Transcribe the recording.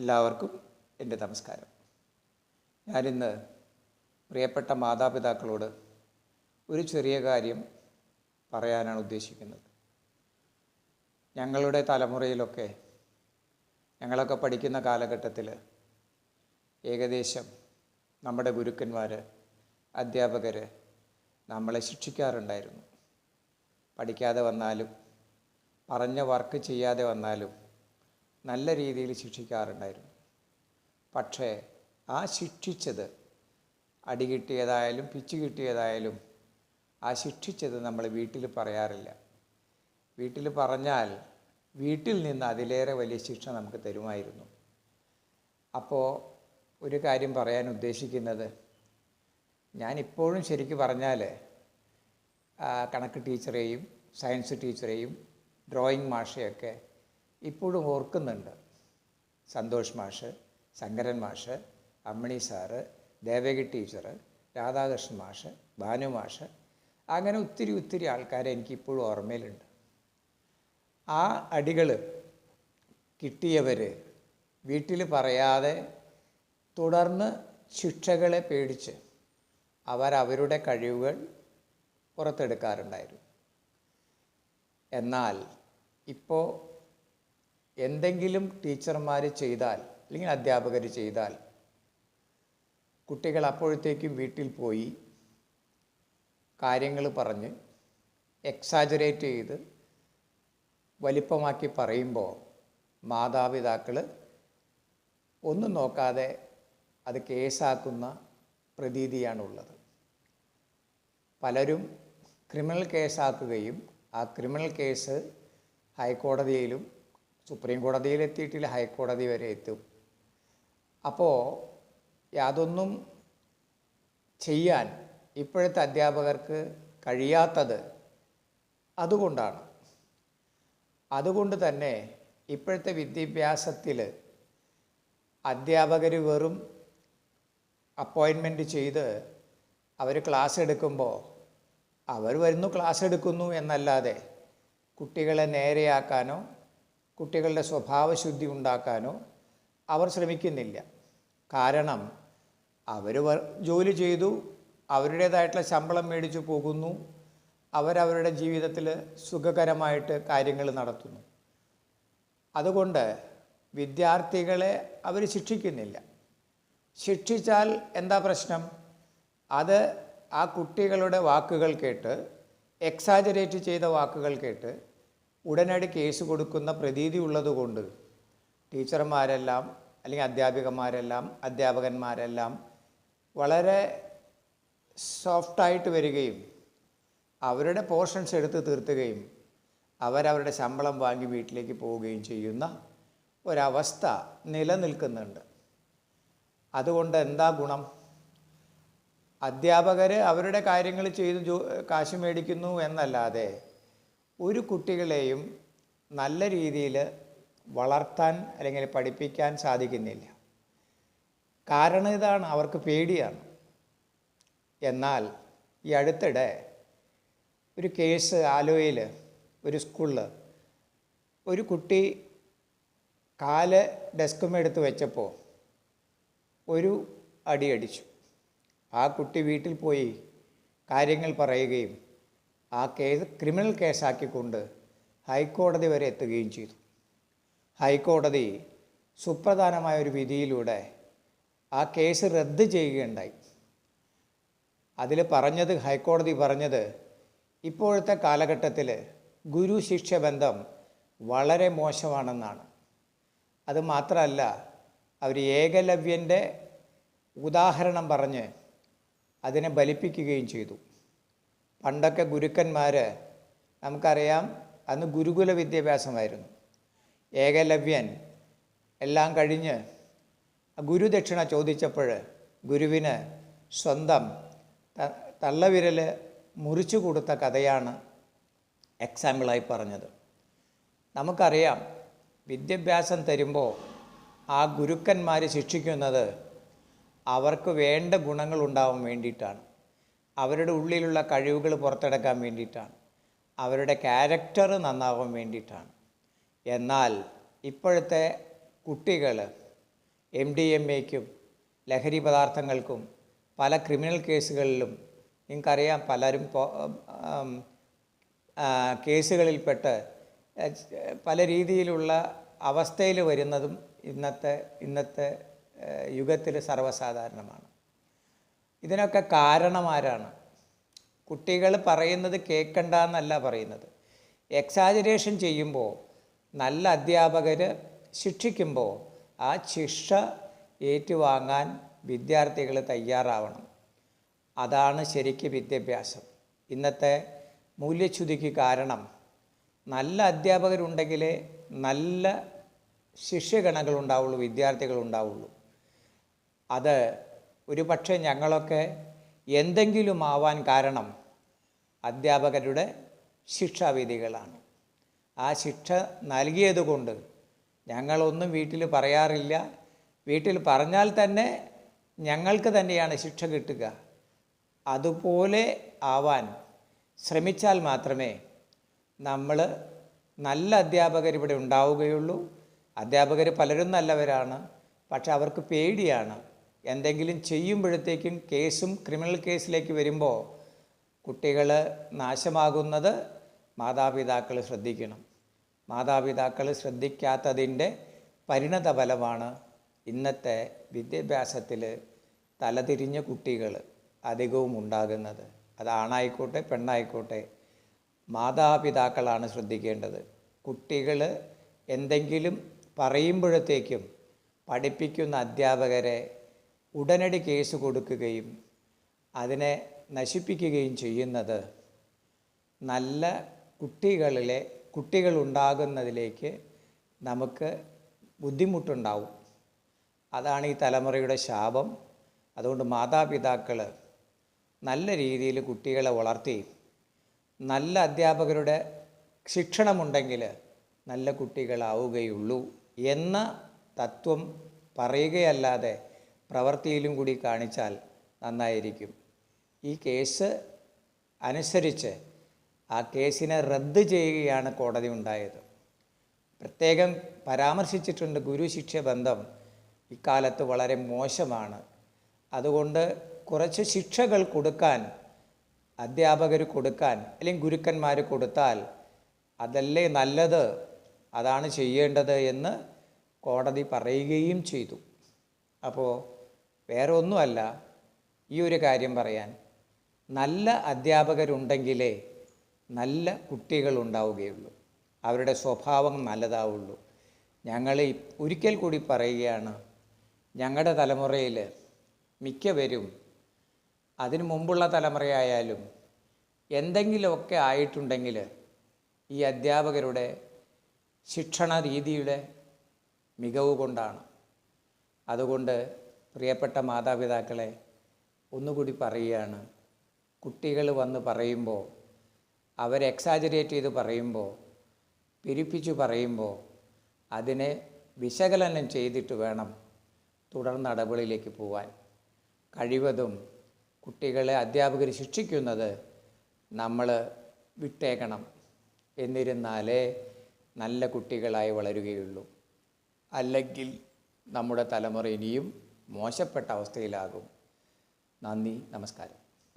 എല്ലാവർക്കും എന്റെ നമസ്കാരം. ഞാനിന്ന് പ്രിയപ്പെട്ട മാതാപിതാക്കളോട് ഒരു ചെറിയ കാര്യം പറയാനാണ് ഉദ്ദേശിക്കുന്നത്. ഞങ്ങളുടെ തലമുറയിലൊക്കെ ഞങ്ങളൊക്കെ പഠിക്കുന്ന കാലഘട്ടത്തിൽ ഏകദേശം നമ്മുടെ ഗുരുക്കന്മാർ അധ്യാപകർ നമ്മളെ ശിക്ഷിക്കാറുണ്ടായിരുന്നു. പഠിക്കാതെ വന്നാലും പറഞ്ഞ വർക്ക് ചെയ്യാതെ വന്നാലും നല്ല രീതിയിൽ ശിക്ഷിക്കാറുണ്ടായിരുന്നു. പക്ഷേ ആ ശിക്ഷിച്ചത് അടി കിട്ടിയതായാലും പിച്ച് കിട്ടിയതായാലും ആ ശിക്ഷിച്ചത് നമ്മൾ വീട്ടിൽ പറയാറില്ല. വീട്ടിൽ പറഞ്ഞാൽ വീട്ടിൽ നിന്ന് അതിലേറെ വലിയ ശിക്ഷ നമുക്ക് തരുമായിരുന്നു. അപ്പോൾ ഒരു കാര്യം പറയാൻ ഉദ്ദേശിക്കുന്നത് ഞാനിപ്പോഴും ശരിക്കും പറഞ്ഞാൽ കണക്ക് ടീച്ചറെയും സയൻസ് ടീച്ചറെയും ഡ്രോയിങ് മാഷെയൊക്കെ ഇപ്പോഴും ഓർക്കുന്നുണ്ട്. സന്തോഷ് മാഷ് ശങ്കരൻ മാഷ് അമ്മണി സാറ് ദേവകി ടീച്ചർ രാധാകൃഷ്ണൻ മാഷ് ഭാനു മാഷ്. അങ്ങനെ ഒത്തിരി ഒത്തിരി ആൾക്കാരെ എനിക്കിപ്പോഴും ഓർമ്മയിലുണ്ട്. ആ അടികൾ കിട്ടിയവർ വീട്ടിൽ പറയാതെ തുടർന്ന് ശിക്ഷകളെ പേടിച്ച് അവരവരുടെ കഴിവുകൾ പുറത്തെടുക്കാറുണ്ടായിരുന്നു. എന്നാൽ ഇപ്പോൾ എന്തെങ്കിലും ടീച്ചർമാർ ചെയ്താൽ അല്ലെങ്കിൽ അധ്യാപകർ ചെയ്താൽ കുട്ടികൾ അപ്പോഴത്തേക്കും വീട്ടിൽ പോയി കാര്യങ്ങൾ പറഞ്ഞ് എക്സാജറേറ്റ് ചെയ്ത് വലിപ്പമാക്കി പറയുമ്പോൾ മാതാപിതാക്കൾ ഒന്നും നോക്കാതെ അത് കേസാക്കുന്ന പ്രതീതിയാണുള്ളത്. പലരും ക്രിമിനൽ കേസാക്കുകയും ആ ക്രിമിനൽ കേസ് ഹൈക്കോടതിയിലും സുപ്രീം കോടതിയിൽ എത്തിയിട്ടില്ല ഹൈക്കോടതി വരെ എത്തും. അപ്പോൾ യാതൊന്നും ചെയ്യാൻ ഇപ്പോഴത്തെ അധ്യാപകർക്ക് കഴിയാത്തത് അതുകൊണ്ടാണ്. അതുകൊണ്ട് തന്നെ ഇപ്പോഴത്തെ വിദ്യാഭ്യാസത്തിൽ അധ്യാപകർ വെറും അപ്പോയിൻമെന്റ് ചെയ്ത് അവർ ക്ലാസ് എടുക്കുമ്പോൾ അവർ വരുന്നു ക്ലാസ് എടുക്കുന്നു എന്നല്ലാതെ കുട്ടികളെ നേരെയാക്കാനോ കുട്ടികളുടെ സ്വഭാവശുദ്ധി ഉണ്ടാക്കാനോ അവർ ശ്രമിക്കുന്നില്ല. കാരണം അവർ ജോലി ചെയ്തു അവരുടേതായിട്ടുള്ള ശമ്പളം മേടിച്ചു പോകുന്നു അവരവരുടെ ജീവിതത്തിൽ സുഖകരമായിട്ട് കാര്യങ്ങൾ നടത്തുന്നു. അതുകൊണ്ട് വിദ്യാർത്ഥികളെ അവർ ശിക്ഷിക്കുന്നില്ല. ശിക്ഷിച്ചാൽ എന്താ പ്രശ്നം? അത് ആ കുട്ടികളുടെ വാക്കുകൾ കേട്ട് എക്സാജറേറ്റ് ചെയ്ത വാക്കുകൾ കേട്ട് ഉടനടി കേസ് കൊടുക്കുന്ന പ്രതീതി ഉള്ളതുകൊണ്ട് ടീച്ചർമാരെല്ലാം അല്ലെങ്കിൽ അധ്യാപികമാരെല്ലാം അധ്യാപകന്മാരെല്ലാം വളരെ സോഫ്റ്റായിട്ട് വരികയും അവരുടെ പോർഷൻസ് എടുത്ത് തീർത്തുകയും അവരവരുടെ ശമ്പളം വാങ്ങി വീട്ടിലേക്ക് പോവുകയും ചെയ്യുന്ന ഒരവസ്ഥ നിലനിൽക്കുന്നുണ്ട്. അതുകൊണ്ട് എന്താ ഗുണം? അധ്യാപകർ അവരുടെ കാര്യങ്ങൾ ചെയ്ത് ജോ കാശ് മേടിക്കുന്നു എന്നല്ലാതെ ഒരു കുട്ടികളെയും നല്ല രീതിയിൽ വളർത്താൻ അല്ലെങ്കിൽ പഠിപ്പിക്കാൻ സാധിക്കുന്നില്ല. കാരണം ഇതാണ് അവർക്ക് പേടിയാണ്. എന്നാൽ ഈ അടുത്തിടെ ഒരു കേസ് ആലുവയിൽ ഒരു സ്കൂളിൽ ഒരു കുട്ടി കാൽ ഡെസ്കുമെടുത്ത് വെച്ചപ്പോൾ ഒരു അടി അടിച്ചു. ആ കുട്ടി വീട്ടിൽ പോയി കാര്യങ്ങൾ പറയുകയും ആ കേസ് ക്രിമിനൽ കേസാക്കിക്കൊണ്ട് ഹൈക്കോടതി വരെ എത്തുകയും ചെയ്തു. ഹൈക്കോടതി സുപ്രധാനമായ ഒരു വിധിയിലൂടെ ആ കേസ് റദ്ദ് ചെയ്യുകയുണ്ടായി. അതിൽ പറഞ്ഞത് ഹൈക്കോടതി പറഞ്ഞത് ഇപ്പോഴത്തെ കാലഘട്ടത്തിൽ ഗുരു ശിക്ഷ ബന്ധം വളരെ മോശമാണെന്നാണ്. അത് മാത്രമല്ല അവർ ഏകലവ്യന്റെ ഉദാഹരണം പറഞ്ഞ് അതിനെ ബലിപ്പിക്കുകയും ചെയ്തു. പണ്ടൊക്കെ ഗുരുക്കന്മാർ നമുക്കറിയാം അന്ന് ഗുരുകുല വിദ്യാഭ്യാസമായിരുന്നു. ഏകലവ്യൻ എല്ലാം കഴിഞ്ഞ് ഗുരുദക്ഷിണ ചോദിച്ചപ്പോൾ ഗുരുവിന് സ്വന്തം തള്ളവിരൽ മുറിച്ചു കൊടുത്ത കഥയാണ് എക്സാമ്പിളായി പറഞ്ഞത്. നമുക്കറിയാം വിദ്യാഭ്യാസം തരുമ്പോൾ ആ ഗുരുക്കന്മാർ ശിക്ഷിക്കുന്നത് അവർക്ക് വേണ്ട ഗുണങ്ങൾ ഉണ്ടാവാൻ വേണ്ടിയിട്ടാണ്. അവരുടെ ഉള്ളിലുള്ള കഴിവുകൾ പുറത്തെടുക്കാൻ വേണ്ടിയിട്ടാണ്. അവരുടെ ക്യാരക്ടർ നന്നാവാൻ വേണ്ടിയിട്ടാണ്. എന്നാൽ ഇപ്പോഴത്തെ കുട്ടികൾ എം ഡി എം എക്കും ലഹരി പദാർത്ഥങ്ങൾക്കും പല ക്രിമിനൽ കേസുകളിലും നിങ്ങൾക്കറിയാം പലരും കേസുകളിൽപ്പെട്ട് പല രീതിയിലുള്ള അവസ്ഥയിൽ വരുന്നതും ഇന്നത്തെ ഇന്നത്തെ യുഗത്തിൽ സർവസാധാരണമാണ്. ഇതിനൊക്കെ കാരണമാരാണ്? കുട്ടികൾ പറയുന്നത് കേൾക്കണ്ട എന്നല്ല പറയുന്നത്. എക്സാജറേഷൻ ചെയ്യുമ്പോൾ നല്ല അധ്യാപകർ ശിക്ഷിക്കുമ്പോൾ ആ ശിക്ഷ ഏറ്റുവാങ്ങാൻ വിദ്യാർത്ഥികൾ തയ്യാറാവണം. അതാണ് ശരിക്ക് വിദ്യാഭ്യാസം. ഇന്നത്തെ മൂല്യച്യുതിക്ക് കാരണം നല്ല അധ്യാപകരുണ്ടെങ്കിലേ നല്ല ശിഷ്യഗണങ്ങൾ ഉണ്ടാവുള്ളൂ വിദ്യാർത്ഥികൾ ഉണ്ടാവുള്ളൂ. അത് ഒരു പക്ഷേ ഞങ്ങളൊക്കെ എന്തെങ്കിലും ആവാൻ കാരണം അധ്യാപകരുടെ ശിക്ഷാവിധികളാണ്. ആ ശിക്ഷ നൽകിയതുകൊണ്ട് ഞങ്ങളൊന്നും വീട്ടിൽ പറയാറില്ല. വീട്ടിൽ പറഞ്ഞാൽ തന്നെ ഞങ്ങൾക്ക് തന്നെയാണ് ശിക്ഷ കിട്ടുക. അതുപോലെ ആവാൻ ശ്രമിച്ചാൽ മാത്രമേ നമ്മൾ നല്ല അധ്യാപകർ ഇവിടെ ഉണ്ടാവുകയുള്ളൂ. അധ്യാപകർ പലരും നല്ലവരാണ്. പക്ഷെ അവർക്ക് പേടിയാണ്. എന്തെങ്കിലും ചെയ്യുമ്പോഴത്തേക്കും കേസും ക്രിമിനൽ കേസിലേക്ക് വരുമ്പോൾ കുട്ടികൾ നാശമാകുന്നത് മാതാപിതാക്കൾ ശ്രദ്ധിക്കണം. മാതാപിതാക്കൾ ശ്രദ്ധിക്കാത്തതിന്റെ പരിണത ഫലമാണ് ഇന്നത്തെ വിദ്യാഭ്യാസത്തിൽ തലതിരിഞ്ഞ കുട്ടികൾ അധികവും ഉണ്ടാകുന്നത്. അത് ആണായിക്കോട്ടെ പെണ്ണായിക്കോട്ടെ മാതാപിതാക്കളാണ് ശ്രദ്ധിക്കേണ്ടത്. കുട്ടികൾ എന്തെങ്കിലും പറയുമ്പോഴത്തേക്കും പഠിപ്പിക്കുന്ന അധ്യാപകരെ ഉടനടി കേസ് കൊടുക്കുകയും അതിനെ നശിപ്പിക്കുകയും ചെയ്യുന്നത് നല്ല കുട്ടികളിലെ കുട്ടികളുണ്ടാകുന്നതിലേക്ക് നമുക്ക് ബുദ്ധിമുട്ടുണ്ടാവും. അതാണ് ഈ തലമുറയുടെ ശാപം. അതുകൊണ്ട് മാതാപിതാക്കൾ നല്ല രീതിയിൽ കുട്ടികളെ വളർത്തി നല്ല അധ്യാപകരുടെ ശിക്ഷണമുണ്ടെങ്കിൽ നല്ല കുട്ടികളാവുകയുള്ളൂ എന്ന തത്വം പറയുകയല്ലാതെ പ്രവൃത്തിയിലും കൂടി കാണിച്ചാൽ നന്നായിരിക്കും. ഈ കേസ് അനുസരിച്ച് ആ കേസിനെ റദ്ദ് ചെയ്യുകയാണ് കോടതി ഉണ്ടായത്. പ്രത്യേകം പരാമർശിച്ചിട്ടുണ്ട് ഗുരുശിക്ഷ ബന്ധം ഇക്കാലത്ത് വളരെ മോശമാണ്. അതുകൊണ്ട് കുറച്ച് ശിക്ഷകൾ കൊടുക്കാൻ അധ്യാപകർ കൊടുക്കാൻ അല്ലെങ്കിൽ ഗുരുക്കന്മാർ കൊടുത്താൽ അതല്ലേ നല്ലത് അതാണ് ചെയ്യേണ്ടത് എന്ന് കോടതി പറയുകയും ചെയ്തു. അപ്പോൾ വേറെ ഒന്നുമല്ല ഈ ഒരു കാര്യം പറയാൻ. നല്ല അധ്യാപകരുണ്ടെങ്കിലേ നല്ല കുട്ടികൾ ഉണ്ടാവുകയുള്ളൂ അവരുടെ സ്വഭാവം നല്ലതാവുള്ളൂ. ഞങ്ങൾ ഒരിക്കൽ കൂടി പറയുകയാണ് ഞങ്ങളുടെ തലമുറയിൽ മിക്കവരും അതിനു മുമ്പുള്ള തലമുറയായാലും എന്തെങ്കിലുമൊക്കെ ആയിട്ടുണ്ടെങ്കിൽ ഈ അധ്യാപകരുടെ ശിക്ഷണ രീതിയുടെ മികവ് കൊണ്ടാണ്. അതുകൊണ്ട് പ്രിയപ്പെട്ട മാതാപിതാക്കളെ ഒന്നുകൂടി പറയുകയാണ്. കുട്ടികൾ വന്ന് പറയുമ്പോൾ അവർ എക്സാജറേറ്റ് ചെയ്ത് പറയുമ്പോൾ പിരിപ്പിച്ചു പറയുമ്പോൾ അതിനെ വിശകലനം ചെയ്തിട്ട് വേണം തുടർ നടപടിയിലേക്ക് പോവാൻ. കഴിവതും കുട്ടികളെ അധ്യാപകർ ശിക്ഷിക്കുന്നത് നമ്മൾ വിട്ടേക്കണം. എന്നിരുന്നാലേ നല്ല കുട്ടികളായി വളരുകയുള്ളൂ. അല്ലെങ്കിൽ നമ്മുടെ തലമുറ ഇനിയും മോശപ്പെട്ട അവസ്ഥയിലാകും. നന്ദി നമസ്കാരം.